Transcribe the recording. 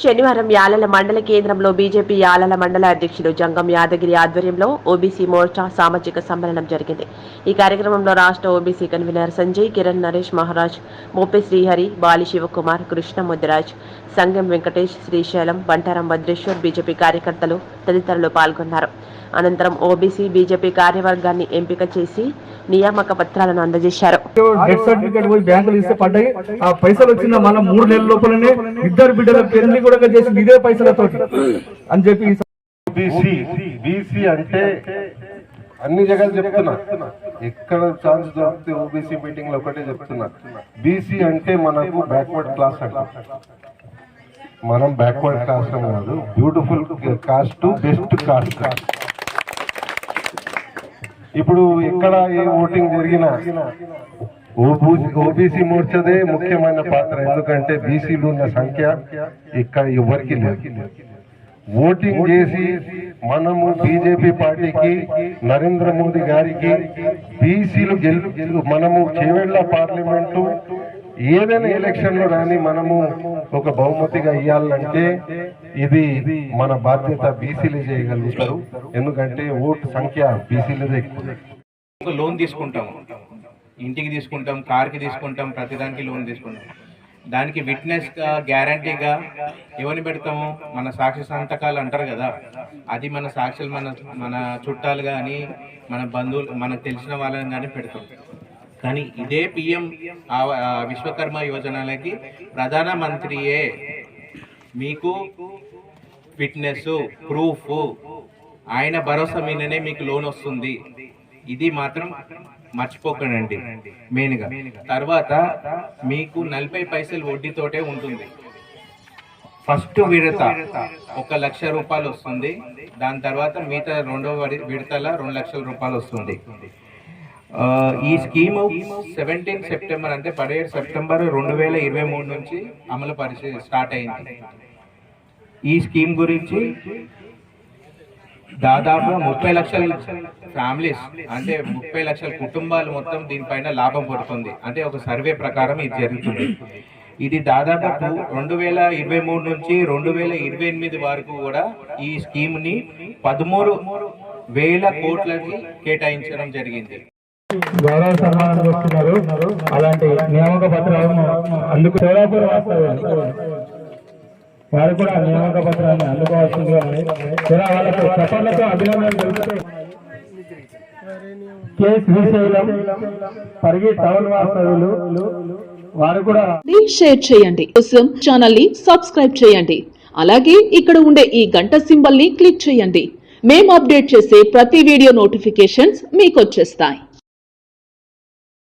శనివారం యాలల మండల కేంద్రంలో బీజేపీ యాలల మండల అధ్యక్షులు జంగం యాదగిరి ఆధ్వర్యంలో ఓబీసీ మోర్చా సామాజిక సమ్మేళనం జరిగింది. ఈ కార్యక్రమంలో రాష్ట్ర OBC convenor Sanjay Kiran Naresh Maharaj Mopi Srihari Bali Shivakumar Krishna Mudiraj Sangam Venkatesh Srisailam Bantaram Bhadreshwar BJP కార్యకర్తలు తదితరులు పాల్గొన్నారు. అనంతరం ఓబీసీ బీజేపీ కార్యవర్గాన్ని ఎంపిక చేసి నియామక పత్రాలను అందజేశారు. డెత్ సర్టిఫికేట్ పోయి బ్యాంకులు ఇస్తే పడ్డాయి. ఆ పైసలు వచ్చిన మళ్ళీ మూడు నెలల లోపలనే ఇద్దరు బిడ్డల పెళ్ళి కూడా చేసి ఇదే పైసలతో అని చెప్పి ఈ బీసీ బీసీ అంటే అన్ని జగాలు చెప్తున్నా. ఎక్కడ ఛాన్స్ దొరికితే ఓబీసీ మీటింగ్లో ఒకటే చెప్తున్నా. బీసీ అంటే మనకు బ్యాక్వర్డ్ క్లాస్ అంట. మనం బ్యాక్వర్డ్ క్లాస్ కాదు బ్యూటిఫుల్ కాస్ట్ బెస్ట్ కాస్ట్ ఇప్పుడు ఎక్కడ ఏ ఓటింగ్ జరిగినా ఓబీసీ మోర్చదే ముఖ్యమైన పాత్ర ఎందుకంటే బీసీలు ఉన్న సంఖ్య ఇక్కడ ఎవరికి లేదు. ఓటింగ్ చేసి మనము బీజేపీ పార్టీకి నరేంద్ర మోదీ గారికి బీసీలు గెలు మనము చేవెళ్ళ పార్లమెంటు ఏదైనా ఎలక్షన్లో మనము ఒక బహుమతిగా ఇవ్వాలంటే ఇది మన బాధ్యత బీసీలు చేయగలుగుతారు. ఎందుకంటే ఓటు సంఖ్య బీసీలదే ఎక్కువ. లోన్ తీసుకుంటాము ఇంటికి తీసుకుంటాం కార్కి తీసుకుంటాం ప్రతిదానికి లోన్ తీసుకుంటాం. దానికి విట్నెస్గా గ్యారంటీగా ఎవరిని పెడతాము? మన సాక్షి సంతకాలు అంటారు కదా. అది మన సాక్షులు మన మన చుట్టాలు కానీ మన బంధువులు మనకు తెలిసిన వాళ్ళని కానీ పెడతాం. కానీ ఇదే పిఎం విశ్వకర్మ యోజనలకి ప్రధానమంత్రియే మీకు ఫిట్నెస్ ప్రూఫ్. ఆయన భరోసా మీదనే మీకు లోన్ వస్తుంది. ఇది మాత్రం మర్చిపోకండి. మెయిన్గా. తర్వాత మీకు నలభై పైసలు వడ్డీతోటే ఉంటుంది. ఫస్ట్ విడత ఒక లక్ష రూపాయలు వస్తుంది. దాని తర్వాత మిగతా రెండవ విడతల రెండు లక్షల రూపాయలు వస్తుంది. ఈ స్కీమ్ సెవెంటీన్ సెప్టెంబర్ అంటే పదిహేడు సెప్టెంబర్ రెండు వేల ఇరవై మూడు నుంచి అమలు పరిస్థితి స్టార్ట్ అయింది. ఈ స్కీమ్ గురించి దాదాపు ముప్పై లక్షల ఫ్యామిలీస్ అంటే ముప్పై లక్షల కుటుంబాలు మొత్తం దీనిపైన లాభం పడుతుంది. అంటే ఒక సర్వే ప్రకారం ఇది జరుగుతుంది. ఇది దాదాపు రెండు వేల ఇరవై మూడు నుంచి రెండు వేల ఇరవై ఎనిమిది వరకు కూడా ఈ స్కీమ్ని పదమూడు వేల కోట్లకి కేటాయించడం జరిగింది. గౌరవ సన్మానం చేస్తున్నారు అలాంటి నియామక పత్రాలను అందుకు సోలాపూర్ వాస్తవ్యులు వారు కూడా నియామక పత్రాన్ని అందుకోవాల్సిందిగా ఉంది. వాళ్ళకు చప్పట్లతో అభినందనలు తెలుపుతూ శ్రీశైలం పరిగి టౌన్ వాస్తవ్యులు వారు కూడా షేర్ చేయండి. కోసం ఛానల్ని సబ్స్క్రైబ్ చేయండి. అలాగే ఇక్కడ ఉండే ఈ గంట సింబల్ని క్లిక్ చేయండి. మేము అప్డేట్ చేసే ప్రతి వీడియో నోటిఫికేషన్స్ మీకు వచ్చేస్తాయి.